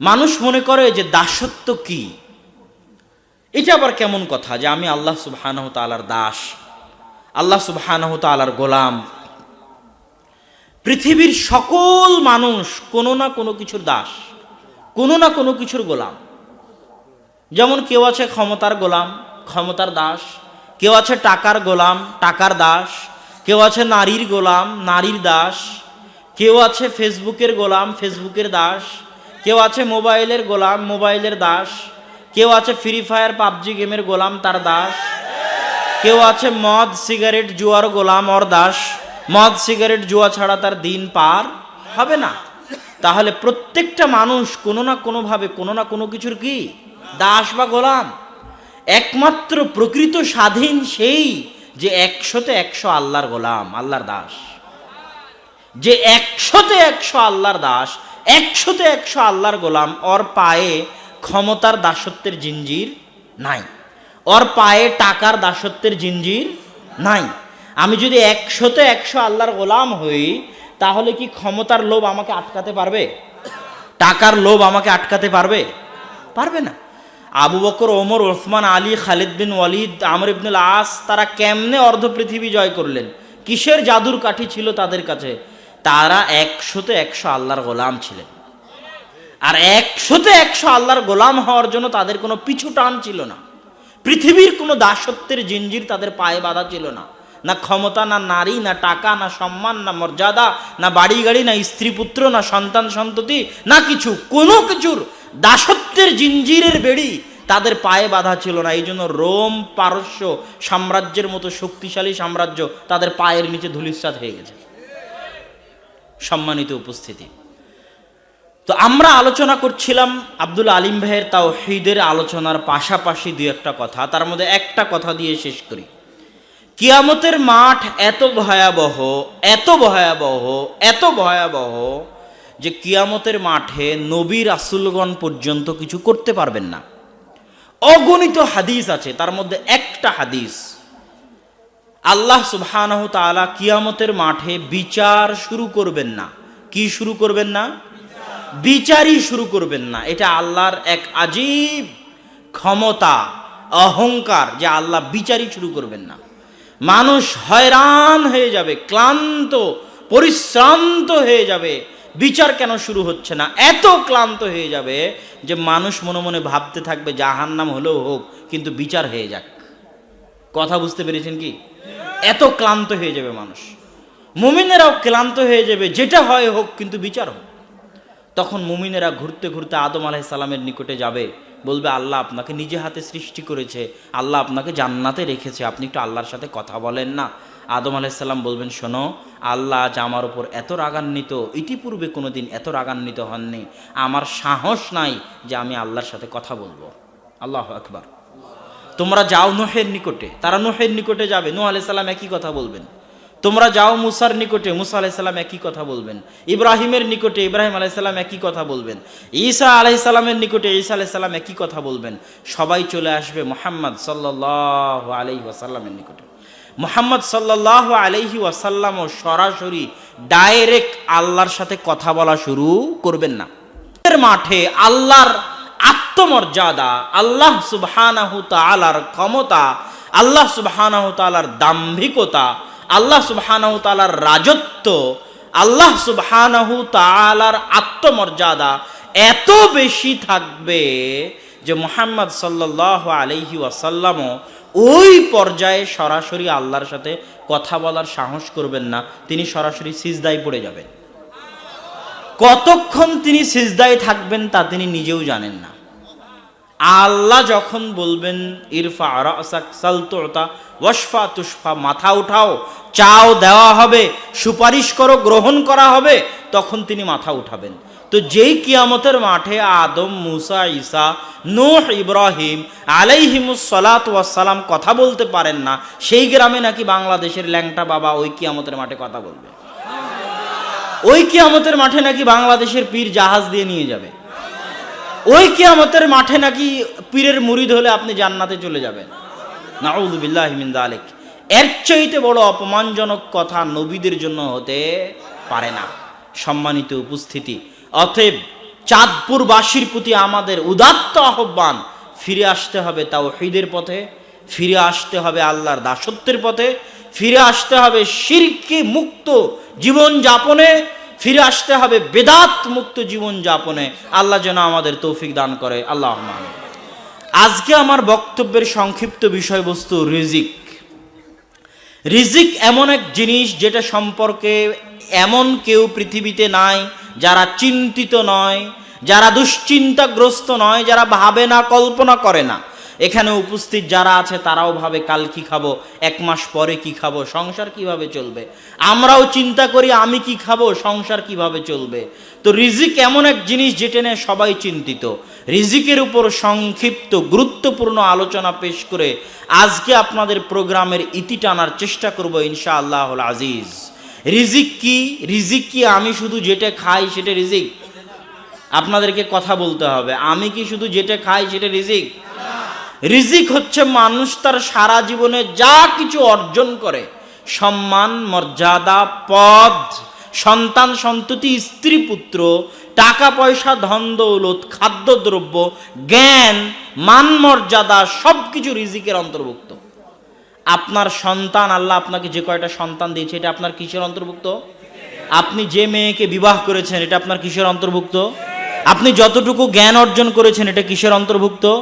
মানুষ মনে করে যে দাসত্ব কি? এটা আবার কেমন কথা যে আমি আল্লাহ সুবহানাহ তালার দাস, আল্লাহ সুবহানাহ তালার গোলাম। পৃথিবীর সকল মানুষ কোনো না কোনো কিছুর দাস, কোনো না কোনো কিছুর গোলাম। যেমন কেউ আছে ক্ষমতার গোলাম, ক্ষমতার দাস, কেউ আছে টাকার গোলাম, টাকার দাস, কেউ আছে নারীর গোলাম, নারীর দাস, কেউ আছে ফেসবুকের গোলাম, ফেসবুকের দাস কেউ আছে মোবাইলের গোলাম, মোবাইলের দাস। কেউ আছে ফ্রি ফায়ার পাবজি গেমের গোলাম, তার দাস। কেউ আছে মদ, সিগারেট জুয়ার গোলাম, ওর দাস। মদ, সিগারেট জুয়া ছাড়া তার দিন পার হবে না। তাহলে প্রত্যেকটা মানুষ কোনো না কোনোভাবে, কোনো না কোনো কিছুর কি? দাস বা গোলাম। একমাত্র প্রকৃত স্বাধীন সেই যে একশোতে একশো আল্লাহর গোলাম, আল্লাহর দাস। যে একশোতে একশো আল্লাহর দাস একশোতে একশো আল্লাহর গোলাম, ওর পায়ে ক্ষমতার দাসত্বের জিঞ্জির নাই। ওর পায়ে টাকার দাসত্বের জিঞ্জির নাই। আমি যদি একশোতে একশো আল্লাহর গোলাম হই, তাহলে কি ক্ষমতার লোভ আমাকে আটকাতে পারবে? টাকার লোভ আমাকে আটকাতে পারবে? পারবে না। আবু বকর, ওমর, ওসমান, আলী, খালিদ বিন ওয়ালিদ, আমর ইবনুল আস, তারা কেমনে অর্ধ পৃথিবী জয় করলেন? কিসের জাদুর কাঠি ছিল তাদের কাছে? তারা একশোতে একশো আল্লাহর গোলাম ছিলেন। আর একশোতে একশো আল্লাহর গোলাম হওয়ার জন্য তাদের কোনো পিছু টান ছিল না। পৃথিবীর কোনো দাসত্বের জিঞ্জির তাদের পায়ে বাঁধা ছিল না। না ক্ষমতা, না নারী, না টাকা, না সম্মান, না মর্যাদা, না বাড়ি গাড়ি না স্ত্রী পুত্র, না সন্তান সন্ততি, না কিছু। কোনো কিছুর দাসত্বের জিঞ্জিরের বেড়ি তাদের পায়ে বাঁধা ছিল না। এই জন্য রোম পারস্য সাম্রাজ্যের মতো শক্তিশালী সাম্রাজ্য তাদের পায়ের নিচে ধুলিস্বাদ হয়ে গেছে। সম্মানিত উপস্থিতি। তো আমরা আলোচনা করছিলাম আব্দুল আলিম ভাইয়ের তাও হিদের আলোচনার পাশাপাশি দু একটা কথা, তার মধ্যে একটা কথা দিয়ে শেষ করি। কিয়ামতের মাঠ এত ভয়াবহ এত ভয়াবহ এত ভয়াবহ যে কিয়ামতের মাঠে নবী রাসুলগণ পর্যন্ত কিছু করতে পারবেন না। অগণিত হাদিস আছে, তার মধ্যে একটা হাদিস আল্লাহ তাআলা কিয়ামতের মাঠে বিচার শুরু করবেন না। কি শুরু করবেন না? বিচারই শুরু করবেন না। এটা আল্লাহর এক আজীব ক্ষমতা, অহংকার যে আল্লাহ বিচারই শুরু করবেন না। মানুষ হয়রান হয়ে যাবে, ক্লান্ত, পরিশ্রান্ত হয়ে যাবে। বিচার কেন শুরু হচ্ছে না? এত ক্লান্ত হয়ে যাবে যে মানুষ মনে মনে ভাবতে থাকবে, জাহান্নাম হলেও হোক, কিন্তু বিচার হয়ে যাক। কথা বুঝতে পেরেছেন কি? এত ক্লান্ত হয়ে যাবে মানুষ। মুমিনেরাও ক্লান্ত হয়ে যাবে, যেটা হয় হোক, কিন্তু বিচার হোক। তখন মুমিনেরা ঘুরতে ঘুরতে আদম আলাইসাল্লামের নিকটে যাবে, বলবে, আল্লাহ আপনাকে নিজে হাতে সৃষ্টি করেছে, আল্লাহ আপনাকে জান্নাতে রেখেছে, আপনি একটু আল্লাহর সাথে কথা বলেন না। আদম আলাইসাল্লাম বলবেন, শোনো, আল্লাহ আজ আমার ওপর এত রাগান্বিত, ইতিপূর্বে কোনো দিন এত রাগান্বিত হননি। আমার সাহস নাই যে আমি আল্লাহর সাথে কথা বলব। আল্লাহ আকবার। তোমরা যাও নোহের নিকটে। তারা নোহের নিকটে যাবে। নূহ আলাইসাল্লাম একই কথা বলবেন। তোমরা যাও মুসার নিকটে। মুসা আলাইসাল্লাম একই কথা বলবেন। ইব্রাহিমের নিকটে ইব্রাহিম আলাইসাল্লাম একই কথা বলবেন। ঈসা আলাইসাল্লামের নিকটে ঈসা আলাইসাল্লাম একই কথা বলবেন। সবাই চলে আসবে মোহাম্মদ সাল্লাহ আলাইহি ওয়াসাল্লামের নিকটে। মোহাম্মদ সাল্লাহ আলাইহি ওয়াসাল্লামও সরাসরি ডাইরেক্ট আল্লাহর সাথে কথা বলা শুরু করবেন না। মাঠে আল্লাহর আত্মমর্যাদা, আল্লাহ সুবহানাহু তাআলার ক্ষমতা, আল্লাহ সুবহানাহু তাআলার দাম্ভিকতা, আল্লাহ সুবহানাহু তাআলার রাজত্ব, আল্লাহ সুবহানাহু তাআলার আত্মমর্যাদা এত বেশি থাকবে যে মোহাম্মদ সাল্লাহ আলহি ওয়াসাল্লামও ওই পর্যায়ে সরাসরি আল্লাহর সাথে কথা বলার সাহস করবেন না। তিনি সরাসরি সিজদায় পড়ে যাবেন। কতক্ষণ তিনি সিজদায় থাকবেন তা তিনি নিজেও জানেন না। আল্লাহ যখন বলবেন, ইরফা রাসাক সালতোতা ওয়াসফা মাথা উঠাও, চাও দেওয়া হবে, সুপারিশ করো, গ্রহণ করা হবে, তখন তিনি মাথা উঠাবেন। তো যেই কিয়ামতের মাঠে আদম, মুসা, ঈসা, নূহ, ইব্রাহিম আলাইহিমুস সালাত ওয়াসালাম কথা বলতে পারেন না, সেই গ্রামে নাকি বাংলাদেশের ল্যাংটা বাবা ওই কিয়ামতের মাঠে কথা বলবে। ওই কিয়ামতের মাঠে নাকি বাংলাদেশের পীর জাহাজ দিয়ে নিয়ে যাবে। ওই কিয়ামতের মাঠে নাকি পীরের মুরিদ হলে আপনি জান্নাতে চলে যাবেন। নাউযুবিল্লাহ মিন যালিক এর চাইতে বড় অপমানজনক কথা নবীদের জন্য হতে পারে না। সম্মানিত উপস্থিতি। অতএব চাঁদপুরবাসীর প্রতি আমাদের উদাত্ত আহ্বান, ফিরে আসতে হবে তাও হৃদের পথে, ফিরে আসতে হবে আল্লাহর দাসত্বের পথে, ফিরে আসতে হবে শিরকে মুক্ত জীবন যাপনে ফিরে আসতে হবে, বেদাত মুক্ত জীবন যাপনে। আল্লাহ যেন আমাদের তৌফিক দান করে। আল্লাহ আজকে আমার বক্তব্যের সংক্ষিপ্ত বিষয়বস্তু রিজিক। রিজিক এমন এক জিনিস যেটা সম্পর্কে এমন কেউ পৃথিবীতে নাই যারা চিন্তিত নয়, যারা দুশ্চিন্তাগ্রস্ত নয়, যারা ভাবে না, কল্পনা করে না। এখানে উপস্থিত যারা আছে, তারাও ভাবে কাল কি খাব, এক মাস পরে কি খাব, সংসার কীভাবে চলবে? আমরাও চিন্তা করি আমি কি খাব, সংসার কীভাবে চলবে? তো রিজিক এমন এক জিনিস যেটা নিয়ে সবাই চিন্তিত। রিজিকের উপর সংক্ষিপ্ত, গুরুত্বপূর্ণ আলোচনা পেশ করে আজকে আপনাদের প্রোগ্রামের ইতি টানার চেষ্টা করব ইনশা আল্লাহ আজিজ। রিজিক কি? রিজিক কি আমি শুধু যেটা খাই সেটা রিজিক? আপনাদেরকে কথা বলতে হবে, আমি কি শুধু যেটা খাই সেটা রিজিক? রিজিক হচ্ছে মানুষ তার সারা জীবনে যা কিছু অর্জন করে। সম্মান, মর্যাদা, পদ, সন্তান, সন্ততি, স্ত্রী, পুত্র, টাকা, পয়সা, ধন, দৌলত খাদ্যদ্রব্য জ্ঞান, মান, মর্যাদা সব কিছু রিজিকের অন্তর্ভুক্ত। আপনার সন্তান, আল্লাহ আপনাকে যে কয়টা সন্তান দিয়েছে, এটা আপনার কিসের অন্তর্ভুক্ত? আপনি যে মেয়েকে বিবাহ করেছেন, এটা আপনার কিসের অন্তর্ভুক্ত? আপনি যতটুকু জ্ঞান অর্জন করেছেন, এটা কিসের অন্তর্ভুক্ত?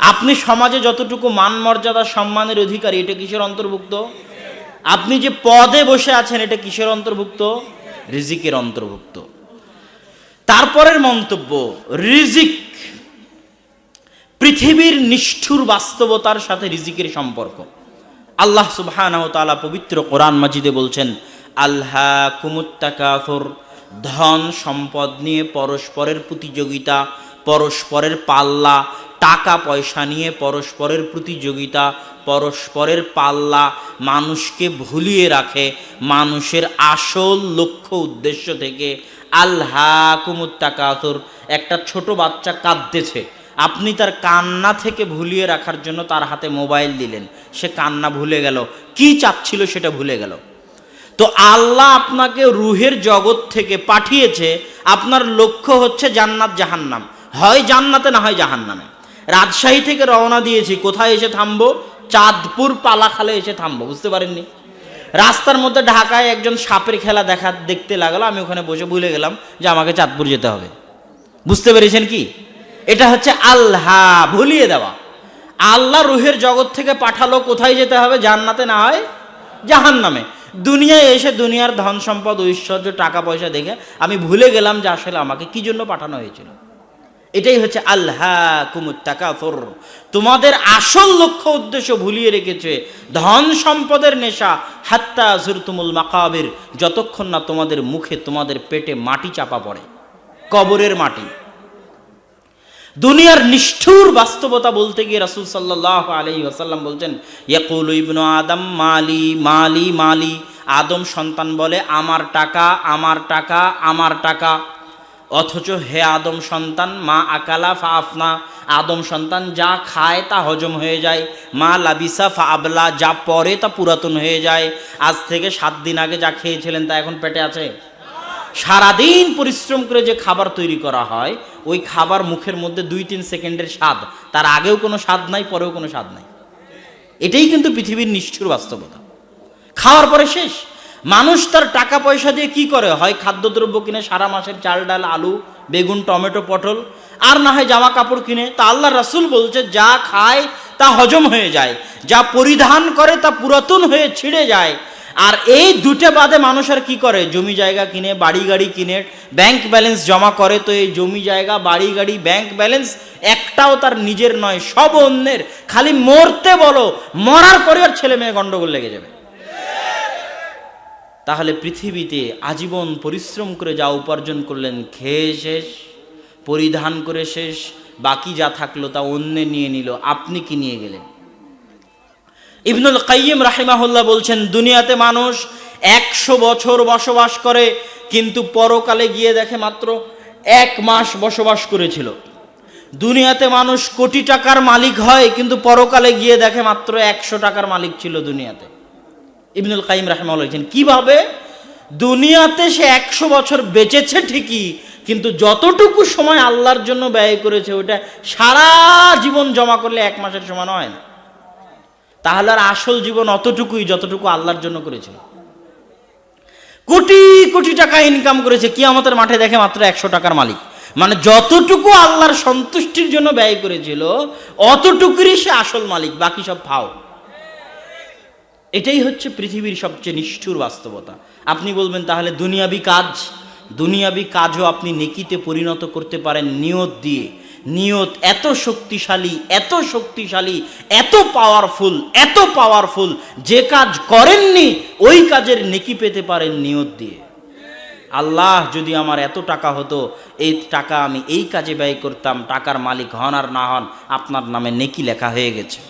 আপনি সমাজে যতটুকু মান মর্যাদা, সম্মানের অধিকারী, এটা কিসের অন্তর্ভুক্ত? আপনি যে পদে বসে আছেন, এটা কিসের অন্তর্ভুক্ত? রিজিকের অন্তর্ভুক্ত। তারপরের মন্তব্য, রিজিক পৃথিবীর নিষ্ঠুর বাস্তবতার সাথে রিজিকের সম্পর্ক। আল্লাহ সুবহানাহু তাআলা পবিত্র কোরআন মাজিদে বলছেন আল্লাহ কুমুত্তাকাফর ধন সম্পদ নিয়ে পরস্পরের প্রতিযোগিতা পরস্পরের পাল্লা, টাকা পয়সা নিয়ে পরস্পরের প্রতিযোগিতা, পরস্পরের পাল্লা মানুষকে ভুলিয়ে রাখে। মানুষের আসল লক্ষ্য উদ্দেশ্য থেকে আল্লাহ কুমুত্তাকাথর একটা ছোট বাচ্চা কাঁদতেছে। আপনি তার কান্না থেকে ভুলিয়ে রাখার জন্য তার হাতে মোবাইল দিলেন। সে কান্না ভুলে গেল। কি চাচ্ছিল সেটা ভুলে গেল। তো আল্লাহ আপনাকে রুহের জগৎ থেকে পাঠিয়েছে। আপনার লক্ষ্য হচ্ছে জান্নাত জাহান্নাম। হয় জান্নাতে না হয় জাহান্নামে। রাজশাহী থেকে রওনা দিয়েছি, কোথায় এসে থামবো? চাঁদপুর পালাখালে এসে থামবো, বুঝতে পারেননি রাস্তার মধ্যে ঢাকায় একজন সাপের খেলা দেখা, দেখতে লাগল, আমি ওখানে বসে ভুলে গেলাম যে আমাকে চাঁদপুর যেতে হবে। বুঝতে পেরেছেন কি? এটা হচ্ছে আল্লাহ, ভুলিয়ে দেওয়া। আল্লাহ রুহের জগৎ থেকে পাঠালো, কোথায় যেতে হবে জান্নাতে না হয় জাহান নামে দুনিয়ায় এসে দুনিয়ার ধন সম্পদ, ঐশ্বর্য, টাকা পয়সা দেখে আমি ভুলে গেলাম যে আসলে আমাকে কি জন্য পাঠানো হয়েছিল। এটাই হচ্ছে আল্লাহ কুমুত্তাকাফর তোমাদের আসল লক্ষ্য উদ্দেশ্য ভুলিয়ে রেখেছে ধন সম্পদের নেশা, হাত্তা জুরতুমুল মাকাবির, যতক্ষণ না তোমাদের মুখে তোমাদের পেটে মাটি চাপা পড়ে, কবরের মাটি। দুনিয়ার নিষ্ঠুর বাস্তবতা বলতে গিয়ে রাসুল সাল্লাহ আলি ওসাল্লাম বলছেন, ইয়াকুল ইবনু আদম, মালি মালি মালি। আদম সন্তান বলে, আমার টাকা আমার টাকা আমার টাকা। অথচ হে আদম সন্তান, মা আকালা ফা আফনা আদম সন্তান, যা খায় তা হজম হয়ে যায়। মা লাবিসা ফা আবলা যা পরে তা পুরাতন হয়ে যায়। আজ থেকে সাত দিন আগে যা খেয়েছিলেন তা এখন পেটে আছে? সারাদিন পরিশ্রম করে যে খাবার তৈরি করা হয়, ওই খাবার মুখের মধ্যে দুই তিন সেকেন্ডের স্বাদ। তার আগেও কোনো স্বাদ নাই, পরেও কোনো স্বাদ নাই। এটাই কিন্তু পৃথিবীর নিষ্ঠুর বাস্তবতা। খাওয়ার পরে শেষ। মানুষ তার টাকা পয়সা দিয়ে কি করে? হয় খাদ্যদ্রব্য কিনে, সারা মাসের চাল ডাল, আলু, বেগুন, টমেটো, পটল, আর না হয় জামা কাপড় কিনে। তা আল্লাহ রাসুল বলছে, যা খায় তা হজম হয়ে যায়, যা পরিধান করে তা পুরাতন হয়ে ছিঁড়ে যায়। আর এই দুটো বাদে মানুষ আর কি করে? জমি জায়গা কিনে, বাড়ি গাড়ি কিনে ব্যাংক ব্যালেন্স জমা করে। তো এই জমি জায়গা, বাড়ি গাড়ি ব্যাংক ব্যালেন্স একটাও তার নিজের নয়, সব অন্যের। খালি মরতে বলো, মরার পরে আর ছেলে মেয়ে গন্ডগোল লেগে যাবে। তাহলে পৃথিবীতে আজীবন পরিশ্রম করে যা উপার্জন করলেন, খেয়ে শেষ, পরিধান করে শেষ, বাকি যা থাকল তা অন্যে নিয়ে নিল, আপনি কি নিয়ে গেলেন? ইবনুল কাইম রাহিমাহুল্লাহ বলছেন, দুনিয়াতে মানুষ একশো বছর বসবাস করে, কিন্তু পরকালে গিয়ে দেখে মাত্র এক মাস বসবাস করেছিল। দুনিয়াতে মানুষ কোটি টাকার মালিক হয়, কিন্তু পরকালে গিয়ে দেখে মাত্র একশো টাকার মালিক ছিল দুনিয়াতে। ইবনুল কাইম রাহমাল বলছেন কীভাবে? দুনিয়াতে সে একশো বছর বেঁচেছে ঠিকই, কিন্তু যতটুকু সময় আল্লাহর জন্য ব্যয় করেছে ওটা সারা জীবন জমা করলে এক মাসের সমান হয় না। তাহলে আর আসল জীবন অতটুকুই যতটুকু আল্লাহর জন্য করেছিল কোটি কোটি টাকা ইনকাম করেছে কি আমাদের মাঠে দেখে মাত্র একশো টাকার মালিক। মানে যতটুকু আল্লাহর সন্তুষ্টির জন্য ব্যয় করেছিল, অতটুকুরই সে আসল মালিক, বাকি সব ফাও। এটাই হচ্ছে পৃথিবীর সবচেয়ে নিষ্ঠুর বাস্তবতা। আপনি বলবেন, তাহলে দুনিয়াবি কাজ? দুনিয়াবি কাজও আপনি নেকিতে পরিণত করতে পারেন নিয়ত দিয়ে। নিয়ত এত শক্তিশালী এত শক্তিশালী, এত পাওয়ারফুল এত পাওয়ারফুল যে কাজ করেননি, ওই কাজের নেকি পেতে পারেন নিয়ত দিয়ে। আল্লাহ যদি আমার এত টাকা হতো, এই টাকা আমি এই কাজে ব্যয় করতাম, টাকার মালিক হন আর না হন, আপনার নামে নেকি লেখা হয়ে গেছে।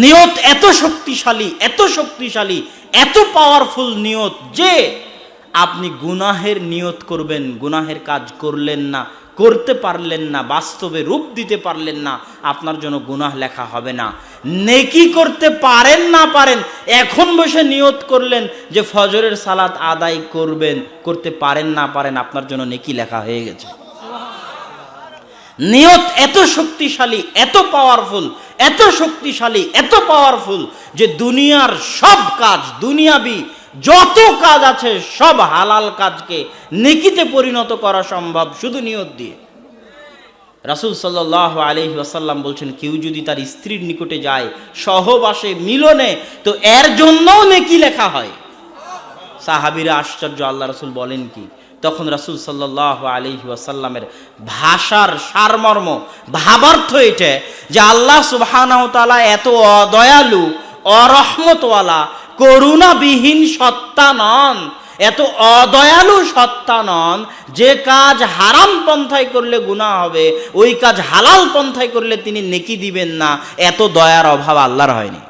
নিয়ত এত শক্তিশালী এত শক্তিশালী, এত পাওয়ারফুল নিয়ত যে আপনি গুনাহের নিয়ত করবেন, গুনাহের কাজ করলেন না, করতে পারলেন না, বাস্তবে রূপ দিতে পারলেন না, আপনার জন্য গুনাহ লেখা হবে না। নেকি করতে পারেন না পারেন, এখন বসে নিয়ত করলেন যে ফজরের সালাত আদায় করবেন, করতে পারেন না পারেন, আপনার জন্য নেকি লেখা হয়ে গেছে। নিয়ত এত শক্তিশালী, এত পাওয়ারফুল এত শক্তিশালী, এত পাওয়ারফুল যে দুনিয়ার সব কাজ, দুনিয়াবি যত কাজ আছে সব হালাল কাজকে নেকিতে পরিণত করা সম্ভব শুধু নিয়ত দিয়ে। রাসুল সাল্লাহ আলহি আসাল্লাম বলছেন, কেউ যদি তার স্ত্রীর নিকটে যায় সহবাসে মিলনে, তো এর জন্যও নেকি লেখা হয়। সাহাবিরা আশ্চর্য, আল্লাহ রসুল বলেন কি? তখন রাসুল সাল্লাহ আলহি আসাল্লামের ভাষার সারমর্ম, ভাবার্থ এটা যে আল্লাহ সুবহানাহু তাআলা এত অদয়ালু, অরহমতওয়ালা, করুণাবিহীন সত্তা নন, এত অদয়ালু সত্তা নন, যে কাজ হারাম পন্থায় করলে গুনাহ হবে, ওই কাজ হালাল পন্থায় করলে তিনি নেকি দিবেন না, এত দয়ার অভাব আল্লাহর হয়নি।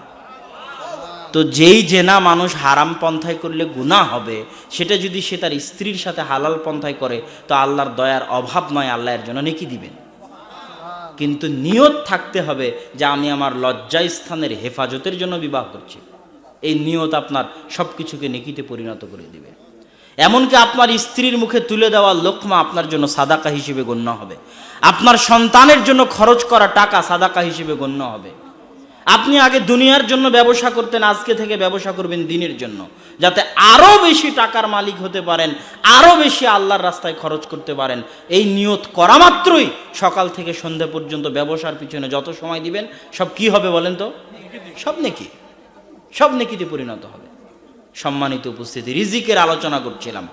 তো যেই জেনা মানুষ হারাম পন্থায় করলে গুণা হবে, সেটা যদি সে তার স্ত্রীর সাথে হালাল পন্থায় করে, তো আল্লাহর দয়ার অভাব নয় আল্লাহর জন্য নেকি দিবেন। কিন্তু নিয়ত থাকতে হবে যে আমি আমার লজ্জা স্থানের হেফাজতের জন্য বিবাহ করছি। এই নিয়ত আপনার সব কিছুকে নেকিতে পরিণত করে দিবে। এমনকি আপনার স্ত্রীর মুখে তুলে দেওয়া লোকমা আপনার জন্য সাদাকা হিসেবে গণ্য হবে। আপনার সন্তানের জন্য খরচ করা টাকা সাদাকা হিসেবে গণ্য হবে। আপনি আগে দুনিয়ার জন্য ব্যবসা করতেন, আজকে থেকে ব্যবসা করবেন দিনের জন্য। যাতে আরও বেশি টাকার মালিক হতে পারেন আরও বেশি আল্লাহর রাস্তায় খরচ করতে পারেন। এই নিয়ত করা মাত্রই সকাল থেকে সন্ধ্যা পর্যন্ত ব্যবসার পিছনে যত সময় দিবেন, সব কি হবে বলেন তো? সব নেকি। সব নেকিতে পরিণত হবে। সম্মানিত উপস্থিতি, রিজিকের আলোচনা করছিলাম।